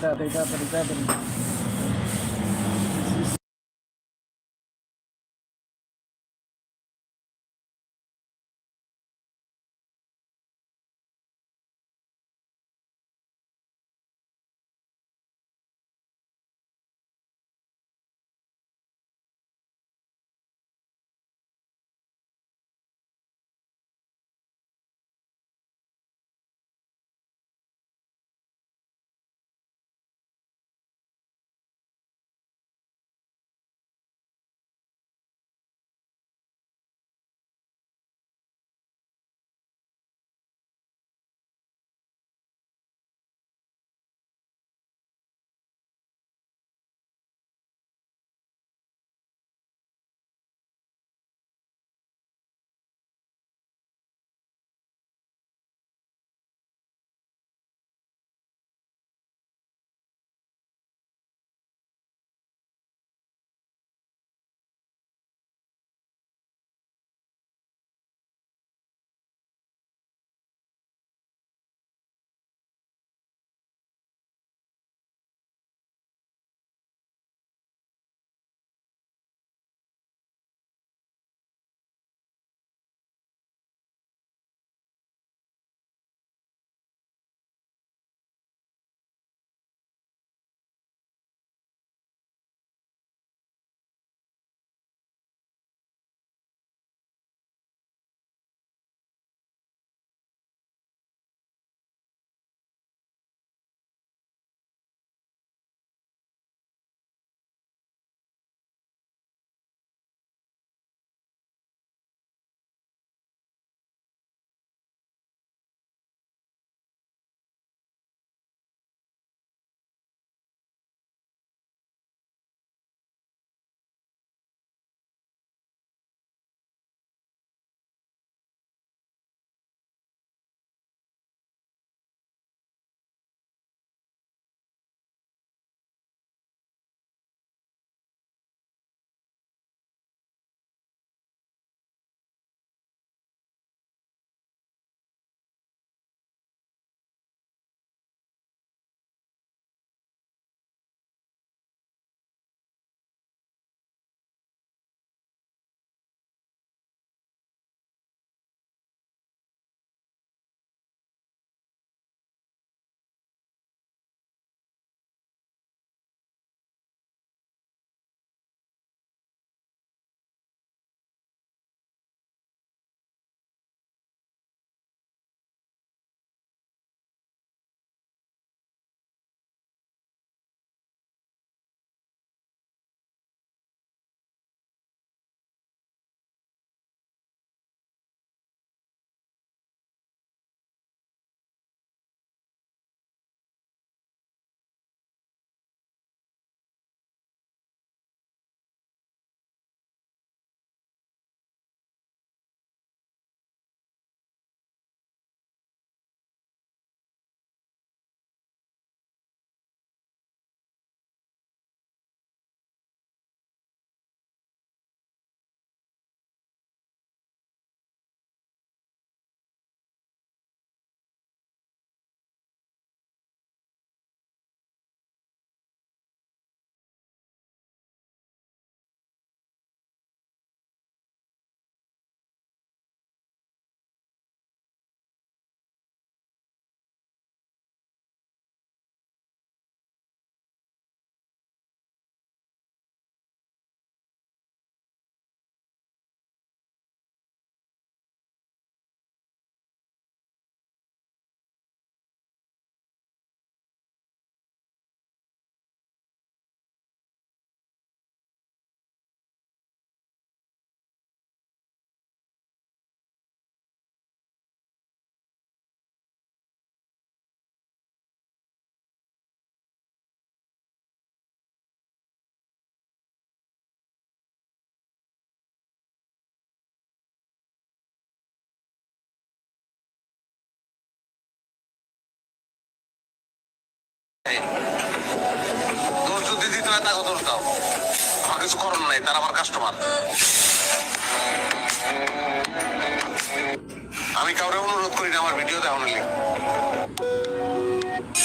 Dito, dito, dito, dito. দোষ যদি দিতে হয় তাকে দোষ দাও আমার কিছু করার নাই, তারা আমার কাস্টমার আমি কাউরে অনুরোধ করি না, আমার ভিডিও দেখানো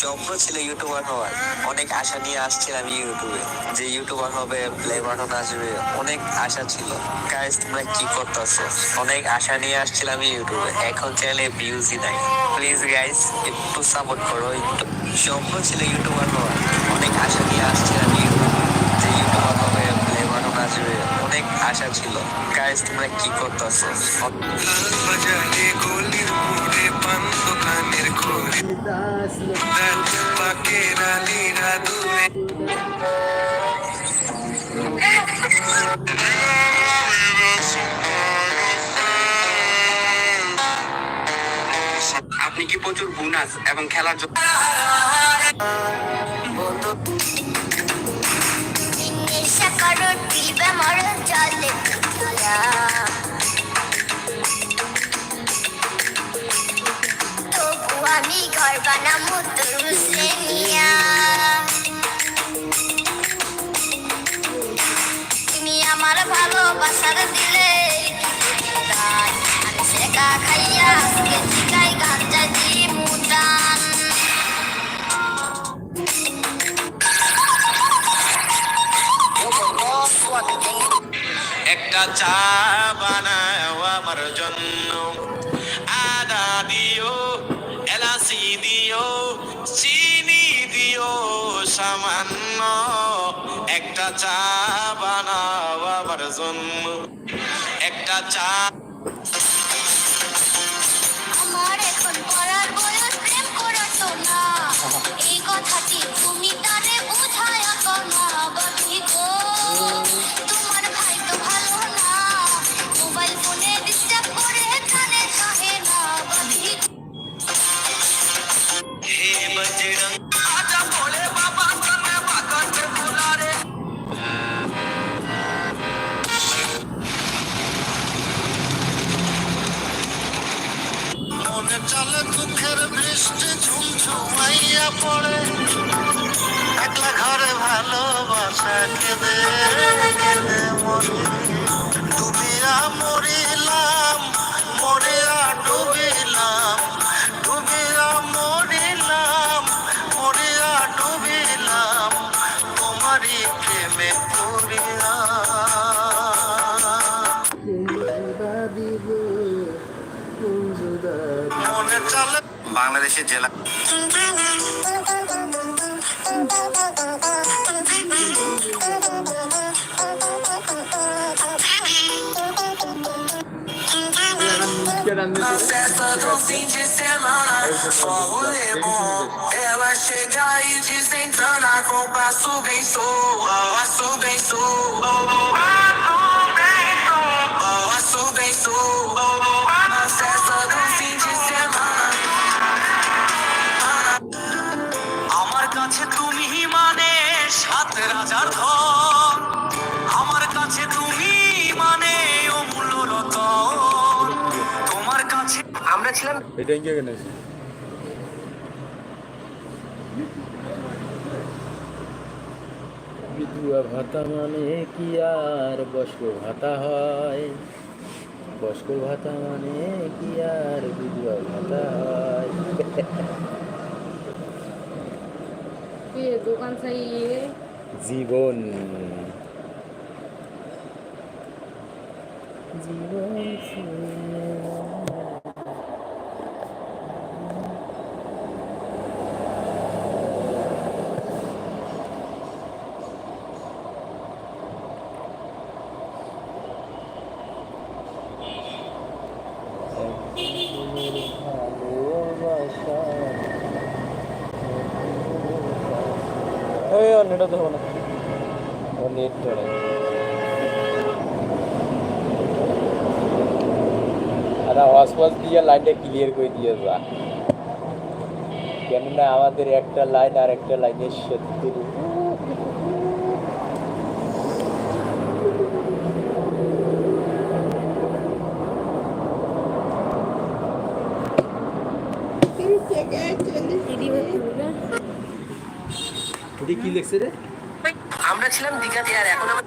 স্বপ্ন ছিল ইউটিউবার হওয়ার। অনেক আশা নিয়ে আসছিলাম ইউটিউবে যে ইউটিউবার হবে প্লে বাটন আসবে, অনেক আশা ছিল। গাইস তোমরা কি করতেছো? অনেক আশা নিয়ে আসছিলাম ইউটিউবে এখন চ্যানেলে ভিউজই নাই। প্লিজ গাইস একটু সাপোর্ট করো। একটু স্বপ্ন ছিল ইউটিউবার হওয়ার। অনেক আশা নিয়ে আসছিলাম ইউটিউবে যে ইউটিউবার হবে প্লে বাটন আসবে অনেক আশা ছিল। গাইস তোমরা কি করতেছো? আপনি কি প্রচুর বোনাস এবং খেলার জন্য আমি ঘর বানাবো তোর নিয়া তুমি আমার ভালোবাসার দিলে শেখা খাইয়া চা বানাও আমার আদা দিও, এলাচি দিও, চিনি দিও সামান্য। একটা চা বানাও আমার জন্য। একটা চা বৃষ্টি ঝুমঝুমাইয়া পড়ে। একলা ঘরে ভালোবাসা কেঁদে কেঁদে মরে। ডুবিয়া মরিলাম মরিয়া ডুবিলাম। বাংলাদেশের জেলা Festa do fim de semana, só rolê bom. Ela chega e desentrana com passo bem sou, passo bem sou. Passo bem sou, na festa কাছে তুমি মানে সাত রাজার ধন। আমার কাছে তুমি মানে অমূল্য রতন। তোমার কাছে আমরা ছিলাম এটা ইঙ্গে কেন বিধুয়া ভাতা মানে কি আর বস্ক ভাতা হয়? বস্ক ভাতা মানে কি আর বিধুয়া ভাতা হয়? ये दुकान सही है জীবন জীবন এই নেটটা তো না নেট ধরে আর ক্লিয়ার করে দিয়ে যা। কেননা আমাদের একটা লাইন আর একটা লাইনের শত্রু কি লিখছে রে? আমরা ছিলাম দীঘাতে আর এখন আমরা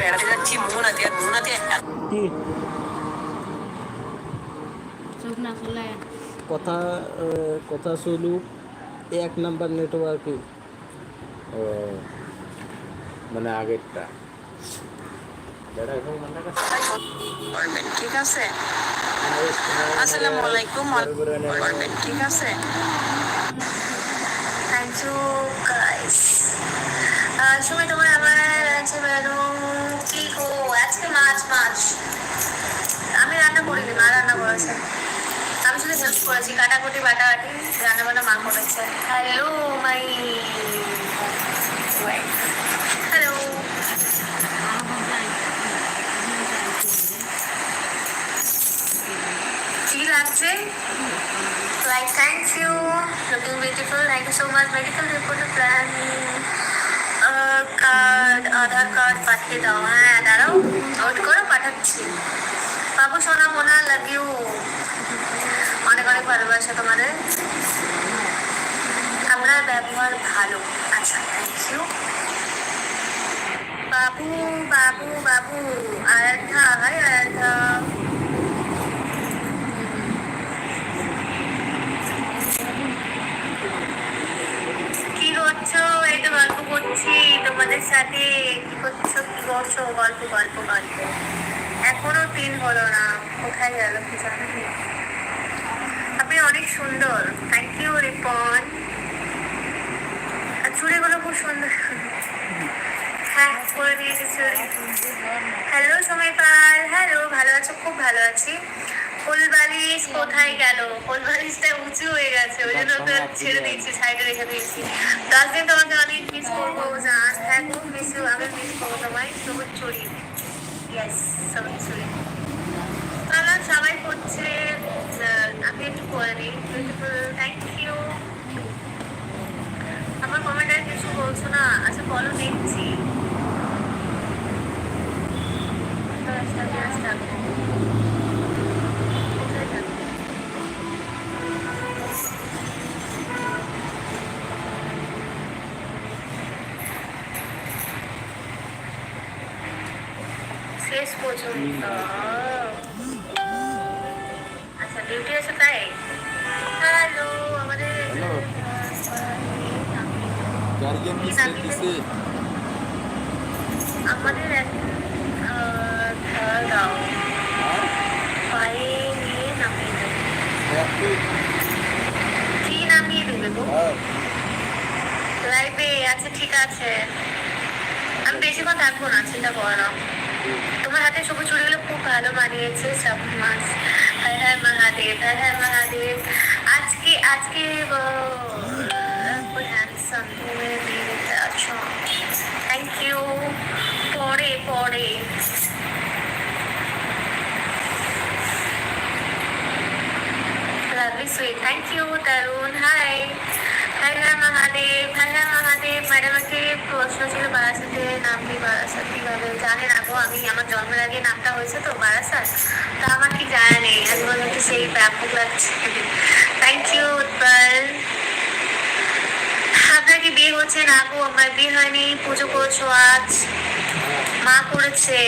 বেড়াতে যাচ্ছি মোহনাতে আর মোহনাতে কথা কথা চলুক এক নাম্বার নেটওয়ার্কে ও মানে আগেরটা। ঠিক আছে। আসসালামু আলাইকুম। ঠিক আছে। থ্যাংক ইউ সময় তোমার আমার আছে ম্যাডাম, কি গো আজকে মাছ মাছ। আমি রান্না করিনি, মা রান্না করেছে। আমি শুধু হেল্প করেছি, কাটাকুটি, বাটাবাটি রান্না বান্না মা করেছে। হ্যালো মাই হ্যালো কি লাগছে? Like thank you looking beautiful thank you so much medical report plan Aadhaar card পাঠিয়ে দাও। হ্যাঁ দাঁড়াও ওয়েট করো, পাঠাচ্ছি। বাবু, সোনা মোনা লাভ ইউ অনেক অনেক ভালোবাসা তোমাদের। আপনার ব্যবহার ভালো। আচ্ছা thank you Babu Babu Babu, Aradhya high আরাধ্যা কি করছ এই তো গল্প তোমাদের সাথে কি করছ গল্প গল্প গল্প। এখনও তিন হলো না, কোথায় গেল কি জানো। আপনি অনেক সুন্দর। Thank you Ripon. আর চুড়িগুলো খুব সুন্দর। হ্যাঁ করে চুড়ি। হ্যালো সময় পাল হ্যালো ভালো আছো? খুব ভালো আছি। ফুলবালিশ কোথায় গেল? ফুলবালিশটা উঁচু হয়ে গেছে ওই জন্য ওকে ছেড়ে দিয়েছি সাইডে রেখে দিয়েছি দশ দিন তোমাকে অনেক মিস করব জান হ্যাঁ খুব মিস আমি মিস করব তোমায়। সবুজ চুরি ইয়েস সবুজ চুরি তাহলে সবাই করছে আমি একটু করে বিউটিফুল থ্যাংক ইউ আমার কমেন্টে কিছু বলছো না? আচ্ছা বলো দেখছি। আচ্ছা, আচ্ছা, শেষ পর্যন্ত আচ্ছা ডিউটি আছে তাই হ্যালো আমাদের আমাদের আহ, গাঁও পায়ে নিয়ে নামিয়ে দেবে কি নামিয়ে দেবে গো লাইফে আচ্ছা ঠিক আছে আমি বেশিক্ষণ থাকব না চিন্তা করো না তোমার হাতে সবুজ চুড়িগুলো খুব ভালো মানিয়েছে সব মাস। হ্যাঁ হ্যাঁ মহাদেব হ্যাঁ হ্যাঁ মহাদেব আজকে আজকে হ্যান্ডসাম তুমি দিয়ে দিতে আছো। থ্যাংক ইউ পরে পরে। Lovely sweet thank you Tarun hi হ্যাঁ হ্যাঁ মহাদেব হ্যাঁ মহাদেব ম্যাডামকে প্রশ্ন ছিল বারাসাতে নাম কি বারাসাত কীভাবে জানেন আগো আমি আমার জন্মের আগে নামটা হয়েছে তো বারাসাত তা আমার কি জানা নেই আজ পর্যন্ত সেই ব্যাপক লাগছে থ্যাংক ইউ উৎপল আপনার কি বিয়ে হচ্ছে না গো, আমার বিয়ে হয়নি, পুজো করছ আজ। মা করেছে।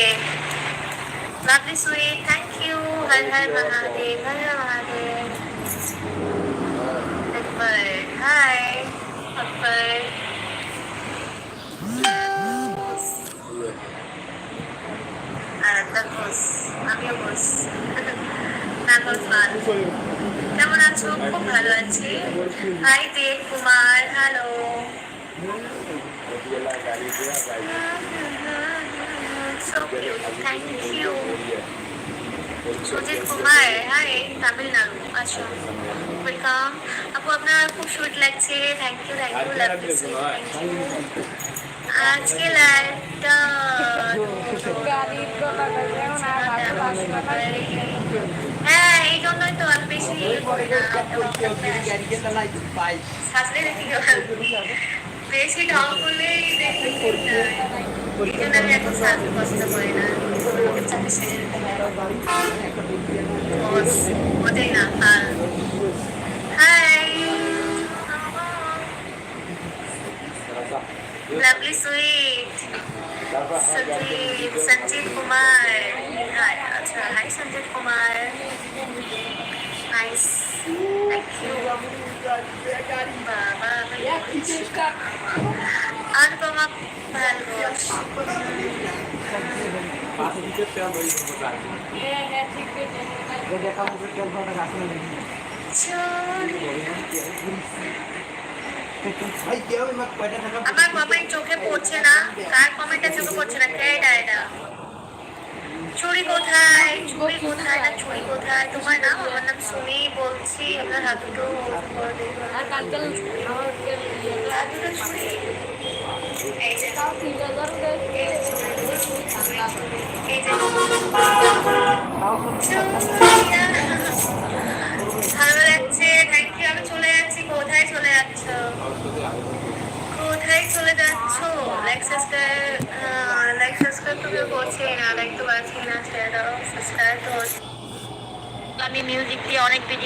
Lovely sweet thank you Har Har Mahadev, Har Har Mahadev একবার হাই একবার আরেকটা ঘোষ আমিও ঘোষ নাগর পাল কেমন আছো খুব ভালো আছি hi Dev Kumar hello So cute. Thank you. Sujit Kumar hi Tamil Nadu আচ্ছা ওয়েলকাম আপু, আপনার খুব সুইট লাগছে thank you thank you love আজকে লাইভটা হ্যাঁ এই জন্যই তো আমি বেশি সাজলে দেখি। ঢং করলেই দেখি। এই জন্য আমি এখন সাজতে পছন্দ করি না চাকরি ছেড়ে দিতে বস ওটাই না আর hi lovely sweet Sanjeev Sanjeev Kumar hi আচ্ছা hi Sanjeev Kumar nice thank you বাবা আর তোমা ভালো হ্যাঁ হ্যাঁ ঠিক আছে আমার কমেন্ট চোখে পড়ছে না। কার কমেন্টটা চোখে পড়ছে না? কে এটা চুরি কোথায়? চুরি কোথায়? না, চুরি কোথায়? তোমার নাম? আমার নাম সুমি বলছি। আপনার হাত দুটো হাত দুটো চুরি এই যে। ভালো লাগছে থ্যাংক ইউ আমি চলে যাচ্ছি। কোথায় চলে যাচ্ছ? কোথায় চলে যাচ্ছ? লাইক সাবস্ক্রাইব লাইক সাবস্ক্রাইব তো কেউ না। লাইক তো পাচ্ছি না, ছেড়ে দাও। সাবস্ক্রাইব তো আমি মিউজিক দিয়ে অনেক ভিডিও